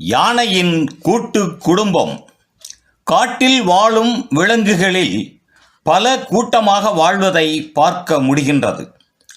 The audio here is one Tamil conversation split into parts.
யானையின் கூட்டு குடும்பம். காட்டில் வாழும் விலங்குகளில் பல கூட்டமாக வாழ்வதை பார்க்க முடிகின்றது.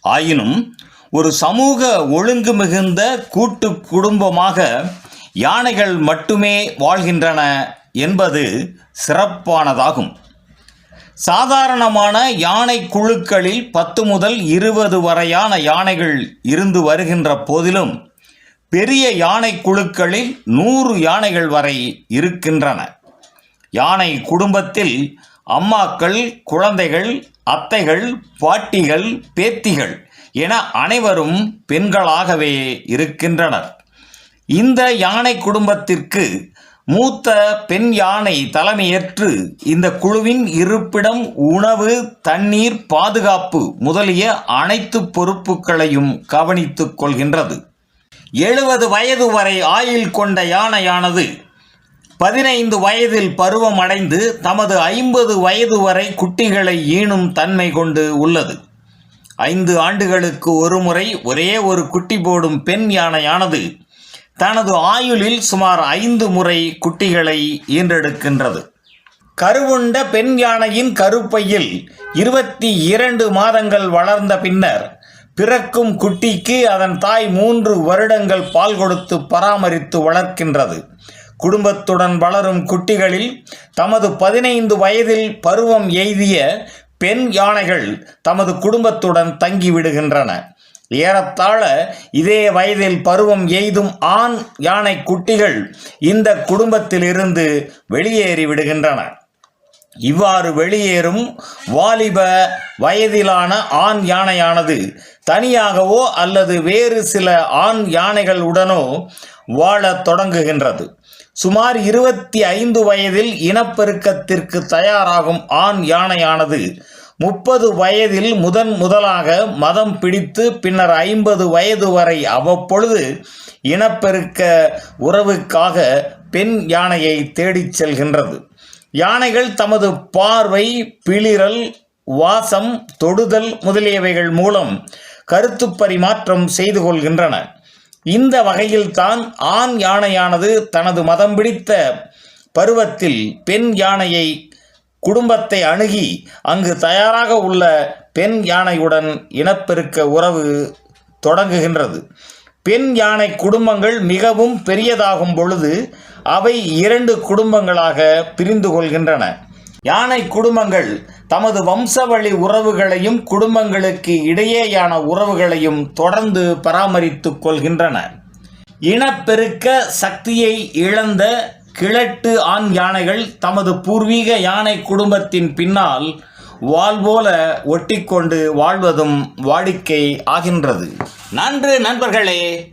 ஆயினும் ஒரு சமூக ஒழுங்கு மிகுந்த கூட்டு குடும்பமாக யானைகள் மட்டுமே வாழ்கின்றன என்பது சிறப்பானதாகும். சாதாரணமான யானை குழுக்களில் பத்து முதல் இருபது வரையான யானைகள் இருந்து வருகின்ற போதிலும் பெரிய யானை குழுக்களில் நூறு யானைகள் வரை இருக்கின்றன. யானை குடும்பத்தில் அம்மாக்கள் குழந்தைகள் அத்தைகள் பாட்டிகள் பேத்திகள் என அனைவரும் பெண்களாகவே இருக்கின்றனர். இந்த யானை குடும்பத்திற்கு மூத்த பெண் யானை தலைமையேற்று இந்த குழுவின் இருப்பிடம் உணவு தண்ணீர் பாதுகாப்பு முதலிய அனைத்து பொறுப்புகளையும் கவனித்துக் கொள்கின்றது. எழுபது வயது வரை ஆயுள் கொண்ட யானையானது பதினைந்து வயதில் பருவம் அடைந்து தமது ஐம்பது வயது வரை குட்டிகளை ஈனும் தன்மை கொண்டு உள்ளது. ஐந்து ஆண்டுகளுக்கு ஒருமுறை ஒரே ஒரு குட்டி போடும் பெண் யானையானது தனது ஆயுளில் சுமார் ஐந்து முறை குட்டிகளை ஈன்றெடுக்கின்றது. கருவுண்ட பெண் யானையின் கருப்பையில் இருபத்தி இரண்டு மாதங்கள் வளர்ந்த பின்னர் பிறக்கும் குட்டிக்கு அதன் தாய் மூன்று வருடங்கள் பால் கொடுத்து பராமரித்து வளர்க்கின்றது. குடும்பத்துடன் வளரும் குட்டிகளில் தமது பதினைந்து வயதில் பருவம் எய்திய பெண் யானைகள் தமது குடும்பத்துடன் தங்கிவிடுகின்றன. ஏறத்தாழ இதே வயதில் பருவம் எய்தும் ஆண் யானை குட்டிகள் இந்த குடும்பத்திலிருந்து வெளியேறி விடுகின்றன இவ்வாறு வெளியேறும் வாலிப வயதிலான ஆண் யானையானது தனியாகவோ அல்லது வேறு சில ஆண் யானைகளுடனோ வாழத் தொடங்குகின்றது. சுமார் இருபத்தி ஐந்து வயதில் இனப்பெருக்கத்திற்கு தயாராகும் ஆண் யானையானது முப்பது வயதில் முதன் முதலாக மதம் பிடித்து பின்னர் ஐம்பது வயது வரை அவ்வப்பொழுது இனப்பெருக்க உறவுக்காக பெண் யானையை தேடிச் செல்கின்றது. யானைகள் தமது பார்வை பிளிரல் வாசம் தொடுதல் முதலியவைகள் மூலம் கருத்து பரிமாற்றம் செய்து கொள்கின்றன. இந்த வகையில்தான் ஆண் யானையானது தனது மதம் பிடித்த பருவத்தில் பெண் யானையை குடும்பத்தை அணுகி அங்கு தயாராக உள்ள பெண் யானையுடன் இனப்பெருக்க உறவு தொடங்குகின்றது. பெண் யானை குடும்பங்கள் மிகவும் பெரியதாகும் பொழுது அவை இரண்டு குடும்பங்களாக பிரிந்து கொள்கின்றன. யானை குடும்பங்கள் தமது வம்சவழி உறவுகளையும் குடும்பங்களுக்கு இடையேயான உறவுகளையும் தொடர்ந்து பராமரித்துக் கொள்கின்றன. இனப்பெருக்க சக்தியை இழந்த கிழட்டு ஆண் யானைகள் தமது பூர்வீக யானை குடும்பத்தின் பின்னால் வாள் போல ஒட்டிக்கொண்டு வாழ்வதும் வாடிக்கை ஆகின்றது. நன்று நண்பர்களே